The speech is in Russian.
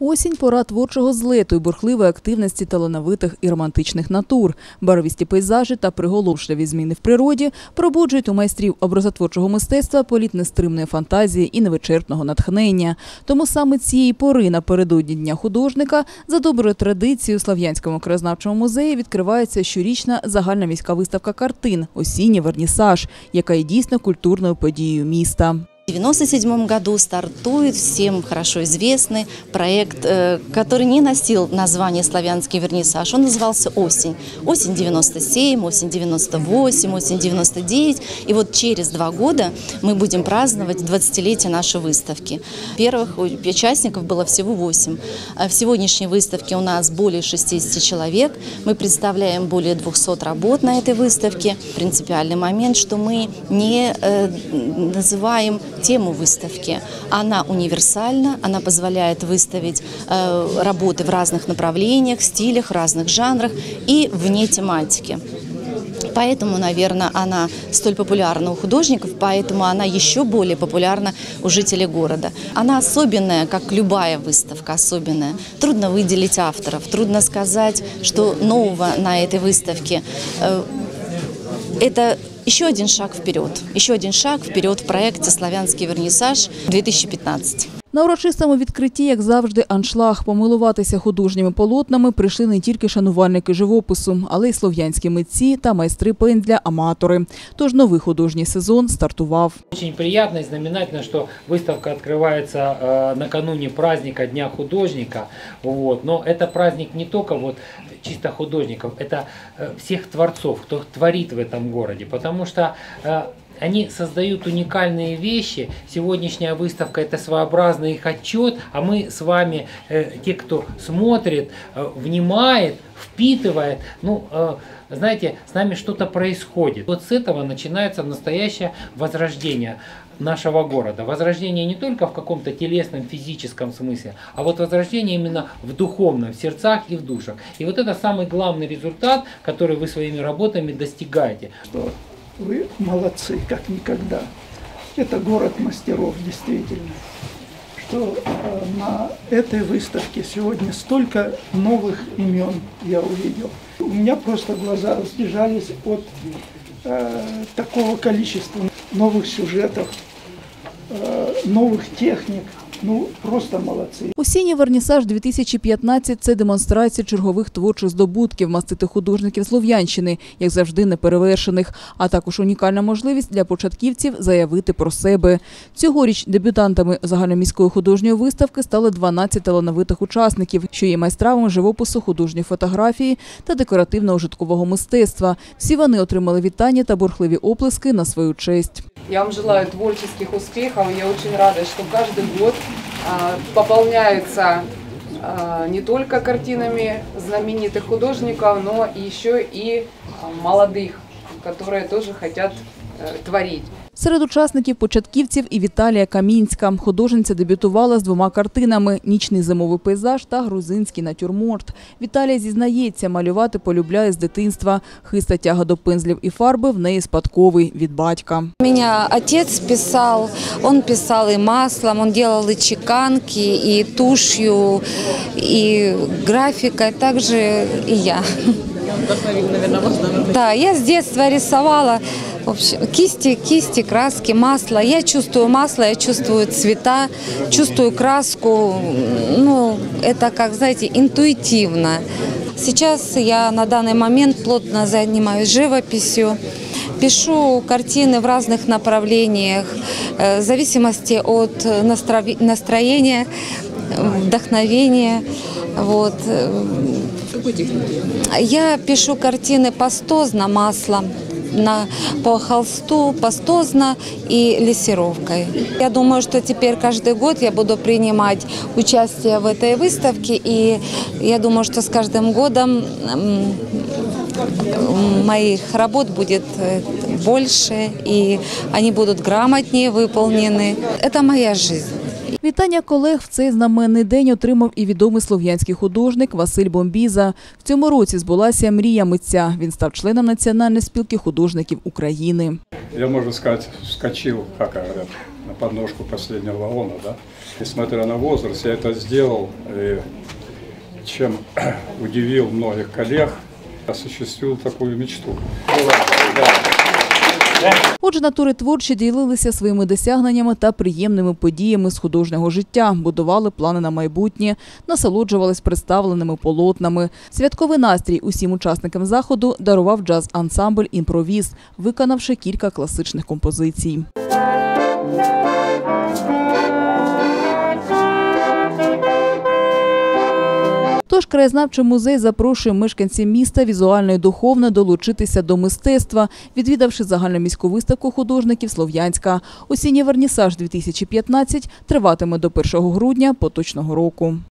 Осінь – пора творчого злету і бурхливої активності талановитих і романтичних натур. Барвісті пейзажі та приголомшливі зміни в природі пробуджують у майстрів образотворчого мистецтва політ нестримної фантазії і невичерпного натхнення. Тому саме цієї пори напередодні Дня художника за доброю традицією у Слав'янському краєзнавчому музеї відкривається щорічна загальна міська виставка картин «Осінній вернісаж», яка є дійсно культурною подією міста. В 1997 году стартует всем хорошо известный проект, э, который не носил название «Славянский вернисаж». Он назывался «Осень». Осень 97, осень 98, осень 99. И вот через два года мы будем праздновать 20-летие нашей выставки. Первых участников было всего 8. А В сегодняшней выставке у нас более 60 человек. Мы представляем более 200 работ на этой выставке. Принципиальный момент, что мы не э, называем тему выставки. Она универсальна, она позволяет выставить э, работы в разных направлениях, стилях, разных жанрах и вне тематики. Поэтому, наверное, она столь популярна у художников, поэтому она еще более популярна у жителей города. Она особенная, как любая выставка особенная. Трудно выделить авторов, трудно сказать, что нового на этой выставке. Э, Это еще один шаг вперед, еще один шаг вперед в проекте «Славянский вернисаж-2015». На урочистому відкритті, як завжди, аншлаг. Помилуватися художніми полотнами прийшли не тільки шанувальники живопису, але й слов'янські митці та майстри пензля аматори. Тож новий художній сезон стартував. Очень приятно и знаменательно, что выставка открывается э, накануне праздника Дня художника. Вот. Но это праздник не только вот чисто художников, это э, всех творцов, кто творит в этом городе. Потому что э, они создают уникальные вещи. Сегодняшняя выставка это своеобразный их отчет, а мы с вами, э, те, кто смотрит, э, внимает, впитывает, ну, э, знаете, с нами что-то происходит. Вот с этого начинается настоящее возрождение нашего города. Возрождение не только в каком-то телесном, физическом смысле, а вот возрождение именно в духовном, в сердцах и в душах. И вот это самый главный результат, который вы своими работами достигаете. Вы молодцы, как никогда. Это город мастеров, действительно. Что э, на этой выставке сегодня столько новых имен я увидел. У меня просто глаза разбежались от э, такого количества новых сюжетов, э, новых техник. Ну, просто молодцы. Осінній вернісаж 2015 – це демонстрація чергових творчих здобутків маститих художників Слов'янщини, як завжди неперевершених, а також унікальна можливість для початківців заявити про себе. Цьогоріч дебютантами загальноміської художньої виставки стали 12 талановитих учасників, що є майстравами живопису, художньої фотографії та декоративно-ужиткового мистецтва. Всі вони отримали вітання та бурхливі оплески на свою честь. Я вам желаю творческих успехов. Я очень рада, что каждый год а, пополняется а, не только картинами знаменитых художников, но еще и а, молодых, которые тоже хотят э, творить. Серед учасників початківців і Віталія Камінська. Художниця дебютувала з двома картинами «Нічний зимовий пейзаж» та «Грузинський натюрморт». Віталія зізнається, малювати полюбляє з дитинства. Хиста тяга до пензлів і фарби в неї спадковий від батька. Меня отец писал, он писал и маслом, он делал и чеканки, и тушью, и графикой, также и я. Да, я с детства рисовала в общем, кисти, кисти, краски, масло. Я чувствую масло, я чувствую цвета, чувствую краску. Ну, это, как знаете, интуитивно. Сейчас я на данный момент плотно занимаюсь живописью. Пишу картины в разных направлениях, э, в зависимости от настроения, э, вдохновения. Вот. Я пишу картины пастозно маслом, на, по холсту пастозно и лессировкой. Я думаю, что теперь каждый год я буду принимать участие в этой выставке, и я думаю, что с каждым годом моих работ будет э, больше, и они будут грамотнее выполнены. Это моя жизнь. Вітання колег в цей знаменний день отримав і відомий слов'янський художник Василь Бомбіза. В цьому році збулася мрія митця. Він став членом Національної спілки художників України. я, можно сказать, вскочил, как говорят, на подножку последнего вагона, да. Несмотря на возраст, я сделал, и чем удивил многих коллег, осуществил такую мечту. Отже, натури творчі ділилися своїми досягненнями та приємними подіями з художнього життя, будували плани на майбутнє, насолоджувались представленими полотнами. Святковий настрій усім учасникам заходу дарував джаз-ансамбль «Імпровіз», виконавши кілька класичних композицій. Тож краєзнавчий музей запрошує мешканців міста візуально і духовно долучитися до мистецтва, відвідавши загальноміську виставку художників Слов'янська. Осінній вернісаж 2015 триватиме до 1 грудня поточного року.